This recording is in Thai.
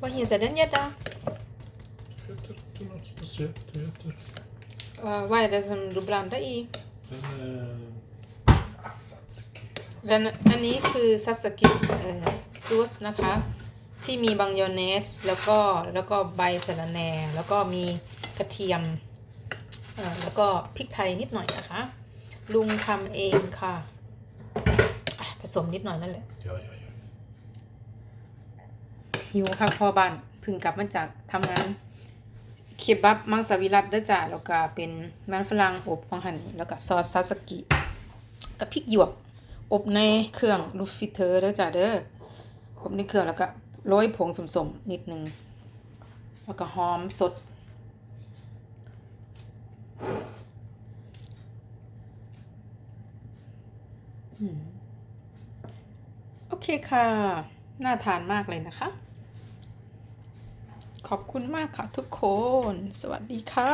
Vad heter den gädda? Heter inte något speciellt. Det heter... Uh, vad är det som du blandar i? Den är... Ja, tzatziki. ดันอันนี้คือซาสกิซอสนะคะ ที่มีบางโยเนส แล้วก็แล้วก็ใบสะระแหน่ แล้วก็มีกระเทียมเอ่อแล้วก็พริกไทยนิดหน่อยนะคะ ลุงทำเองค่ะอะผสมนิดหน่อยนั่นแหละ Ja, ja, ja. หิวค่ะพ่อบ้านพึ่งกลับมาจากทำงานเคบับมังสวิรัตเด้จ้าแล้วก็เป็นมันฝรั่งอบฟังหันแล้วก็ซอสซาสกิกับพริกหยวก อบในเครื่องลูฟิเตอร์เด้จ้าเด้ออบในเครื่องแล้วก็โรยผงสมๆนิดนึงแล้วก็หอมสดโอเคค่ะ น่าทานมากเลยนะคะ ขอบคุณมากค่ะทุกคน สวัสดีค่ะ